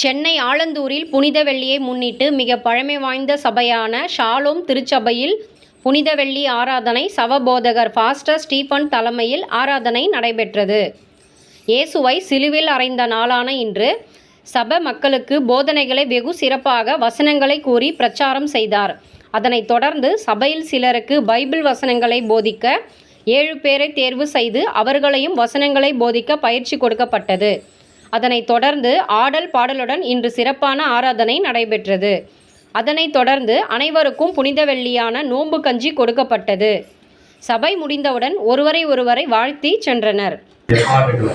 சென்னை ஆலந்தூரில் புனித வெள்ளியை முன்னிட்டு மிக பழமை வாய்ந்த சபையான ஷாலோம் திருச்சபையில் புனித வெள்ளி ஆராதனை சவபோதகர் பாஸ்டர் ஸ்டீபன் தலைமையில் ஆராதனை நடைபெற்றது. இயேசுவை சிலுவில் அறைந்த நாளான இன்று சப மக்களுக்கு போதனைகளை வெகு சிறப்பாக வசனங்களை கூறி பிரச்சாரம் செய்தார். அதனைத் தொடர்ந்து சபையில் சிலருக்கு பைபிள் வசனங்களை போதிக்க ஏழு பேரை தேர்வு செய்து அவர்களையும் வசனங்களை போதிக்க பயிற்சி கொடுக்கப்பட்டது. அதனைத் தொடர்ந்து ஆடல் பாடலுடன் இன்று சிறப்பான ஆராதனை நடைபெற்றது. அதனைத் தொடர்ந்து அனைவருக்கும் புனித வெள்ளியான நோன்பு கஞ்சி கொடுக்கப்பட்டது. சபை முடிந்தவுடன் ஒருவரை ஒருவரை வாழ்த்தி சென்றனர். ஆடுகள்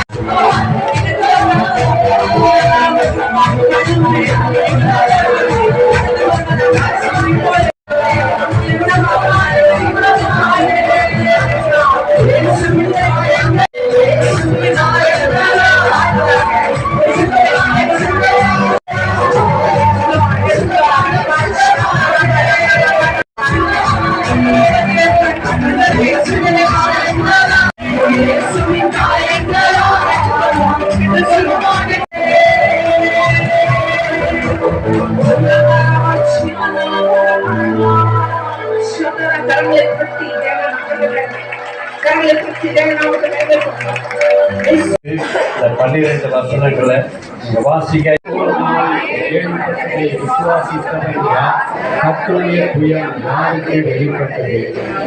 Yes, we got it. கரங்களை பற்றி கரங்களை பற்றி நமக்கு நடைபெறும் இந்த வெளிப்பட்டதை விசுவாசித்தவன் யார் வாசிக்க கத்துடைய புயல் யாருக்கு வெளிப்பட்டது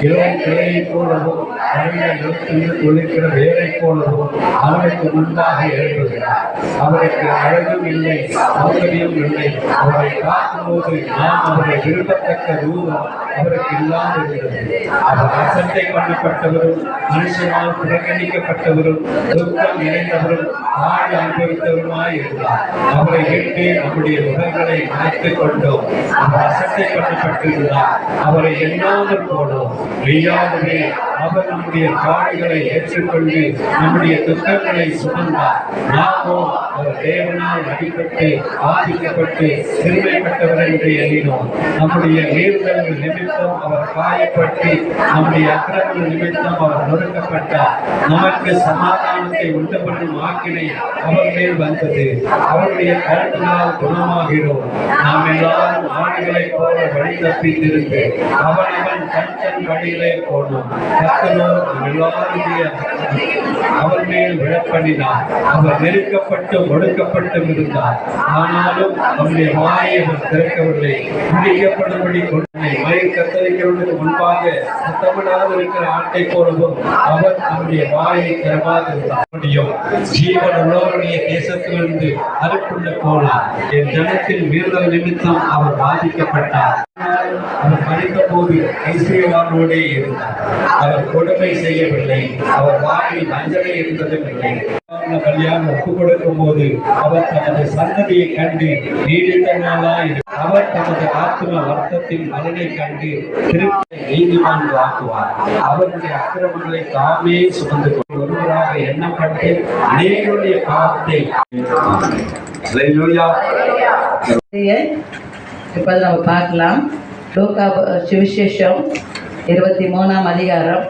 இளம் கிளையை போலவும் பழைய நிலத்தில் துளிக்கிற வேரை போலவும் அவனுக்கு முன்பாக எழுப்புகிறார் அவருக்கு அழகும் இல்லை சௌகரியம் இல்லை அவரை பார்க்கும்போது நாம் அவரை விரும்பத்தக்க ரூபம் அவருக்கு இல்லாதிருக்கிறது அவர் அசட்டை பண்ணப்பட்டவரும் மனுஷனால் புறக்கணிக்கப்பட்டவரும் துக்கம் நிறைந்தவரும் ஆடு அனுபவித்தவருமாய் இருந்தார் அவரை கேட்டு நம்முடைய முகங்களை மறைத்துக் கொண்டோம் அசட்டை பண்ணப்பட்டிருந்தார் அவரை எண்ணாமல் போனோம். மெய்யாகவே அவர் நம்முடைய காடுகளை ஏற்றுக்கொண்டு நம்முடைய துக்கங்களை சுமந்தார். நாமோ அவர் தேவனால் அடிபட்டு ஆதிக்கப்பட்டு சிறுமைப்பட்டவர் என்று எண்ணினோம். நம்முடைய மீறுதல்கள் நிமித்தம் அவர் காயப்பட்டு நம்முடைய அக்கறங்கள் நிமித்தம் அவர் நொறுக்கப்பட்டார். நமக்கு சமாதானத்தை உண்டு பண்ணும் ஆக்கினை அவர் மேல் வந்தது. அவருடைய கருத்தினால் குணமாகிறோம் நாம் எல்லாரும் ஆடுகளைப் போல வழி தப்பித்திருந்து அவன் அவன் தன் தன் வழியிலே போனோம் கர்த்தனோ எல்லாருடைய அவர் மேல் விழப்பண்ணினார். அவர் நெருக்கப்பட்டு ஒடுக்கப்பட்டும் இருந்தார். ஆனாலும் அவருடைய வாயை அவர் திறக்கவில்லை. பிடிக்கப்படும்படி கொண்டனை மயிர் கத்தரிக்கிறவனுக்கு முன்பாக சத்தமிடாத இருக்கிற ஆட்டை போலவும் அவர் நம்முடைய வாயை திறவாதிருந்தார் முடியும் ஜீவன் உள்ளவருடைய தேசத்திலிருந்து அறுப்புள்ள போனார். என் ஜனத்தின் மீறுதல் நிமித்தம் அவர் பாதிக்கப்பட்டார். அவர் படித்த போது ஐஸ்வர்யவானோடே இருந்தார். அவர் கொடுமை செய்யவில்லை. அவர் வாயில் வஞ்சனை இருந்ததும் இல்லை. கல்யாணம் ஒப்பு கொடுக்கும் போது அவர் தனது சந்ததியை கண்டு நீடித்த நாளாய் அவர் தனது ஆத்ம வருத்தத்தின் பலனை கண்டு திருப்பி நீதிமான் ஆக்குவார் அவருடைய அக்கிரமங்களை தாமே சுமந்து கொண்டு ஒருவராக எண்ணப்பட்டு அநேகருடைய பாவத்தை. இப்போது நம்ம பார்க்கலாம். லூக்கா சுவிசேஷம் இருபத்தி மூணாம் அதிகாரம்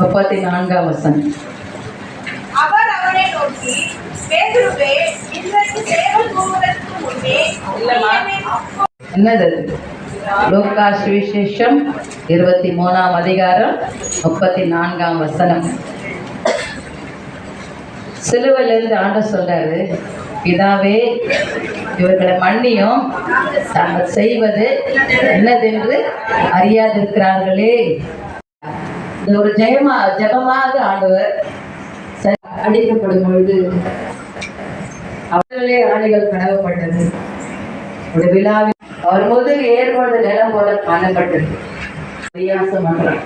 முப்பத்தி நான்காம் வசனம். அவர் அவனை நோக்கி பேதுருவே என்னது? லூக்கா சுவிசேஷம் இருபத்தி மூணாம் அதிகாரம் முப்பத்தி நான்காம் வசனம். சிலுவையிலிருந்து ஆண்ட சொல்றாரு பிதாவே இவர்களை மன்னியும். தாங்கள் செய்வது என்னதென்று அறியாதிருக்கிறார்களே. இந்த ஒரு ஜெயமா ஜெபமாக ஆண்டவர் ச- அடிக்கப்படும் பொழுது அவர்களே ஆணைகள் கடவப்பட்டது. ஒரு விழாவில் அவர் போது ஏற்பட்ட நிலம் போல காணப்பட்டது. பரியாசம் பண்றாங்க.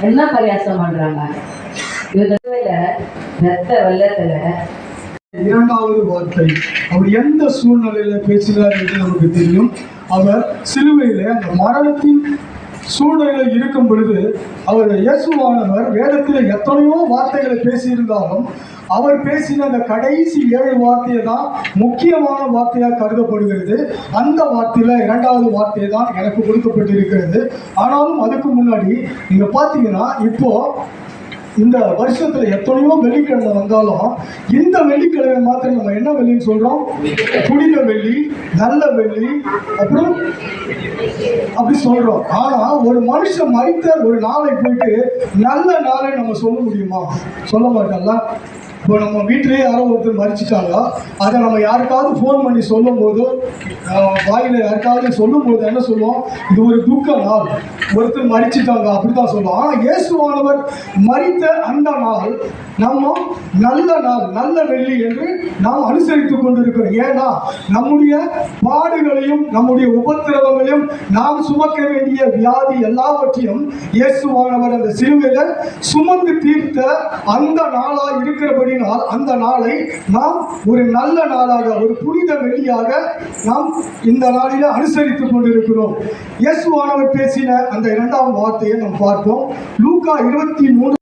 என்ன பரியாசம் பண்றாங்க? இவங்க ரத்த வெள்ளத்துல இரண்டாவது வார்த்தை. அவர் எந்த சூழ்நிலையில பேசுகிறார் என்று நமக்கு தெரியும். அவர் சிலுவையில அந்த மரணத்தின் சூழ்நிலையில் இருக்கும் பொழுது அவர் இயேசுவானவர் வேதத்தில் எத்தனையோ வார்த்தைகளை பேசியிருந்தாலும் அவர் பேசின அந்த கடைசி ஏழு வார்த்தையை தான் முக்கியமான வார்த்தையாக கருதப்படுகிறது. அந்த வார்த்தையில இரண்டாவது வார்த்தை தான் எனக்கு கொடுக்கப்பட்டிருக்கிறது. ஆனாலும் அதுக்கு முன்னாடி நீங்க பார்த்தீங்கன்னா இப்போ இந்த வருஷத்துல எத்தனையோ வெள்ளிக்கிழமை வந்தாலும் இந்த வெள்ளிக்கிழமை மாத்திரம் நம்ம என்ன வெள்ளின்னு சொல்றோம்? புனித வெள்ளி நல்ல வெள்ளி அப்புறம் அப்படி சொல்றோம். ஆனா ஒரு மனுஷன் மறித்த ஒரு நாளை போயிட்டு நல்ல நாளை நம்ம சொல்ல முடியுமா? சொல்ல மாட்டோம்ல இப்போ நம்ம வீட்டிலே யாரோ ஒருத்தர் மறிச்சிட்டாங்க அதை நம்ம யாருக்காவது ஃபோன் பண்ணி சொல்லும் போது வாயில் யாருக்காவது சொல்லும் போது என்ன சொல்லுவோம்? இது ஒரு துக்க நாள். ஒருத்தர் மறிச்சிட்டாங்க அப்படிதான் சொல்லுவோம். ஆனால் இயேசுவானவர் மறித்த அந்த நாள் நம்ம நல்ல நாள் நல்ல வெள்ளி என்று நாம் அனுசரித்துக் கொண்டிருக்கிறோம். ஏன்னா நம்முடைய பாடுகளையும் நம்முடைய உபத்திரவங்களையும் நாம் சுமக்க வேண்டிய வியாதி எல்லாவற்றையும் இயேசுவானவர் அந்த சிலுவையில சுமந்து தீர்த்த அந்த நாளாக இருக்கிறபடினால் அந்த நாளை நாம் ஒரு நல்ல நாளாக ஒரு புனித வெள்ளியாக நாம் இந்த நாளில அனுசரித்துக் கொண்டிருக்கிறோம். இயேசுவானவர் பேசின அந்த இரண்டாம் வார்த்தையை நாம் பார்ப்போம். லூக்கா இருபத்தி மூன்று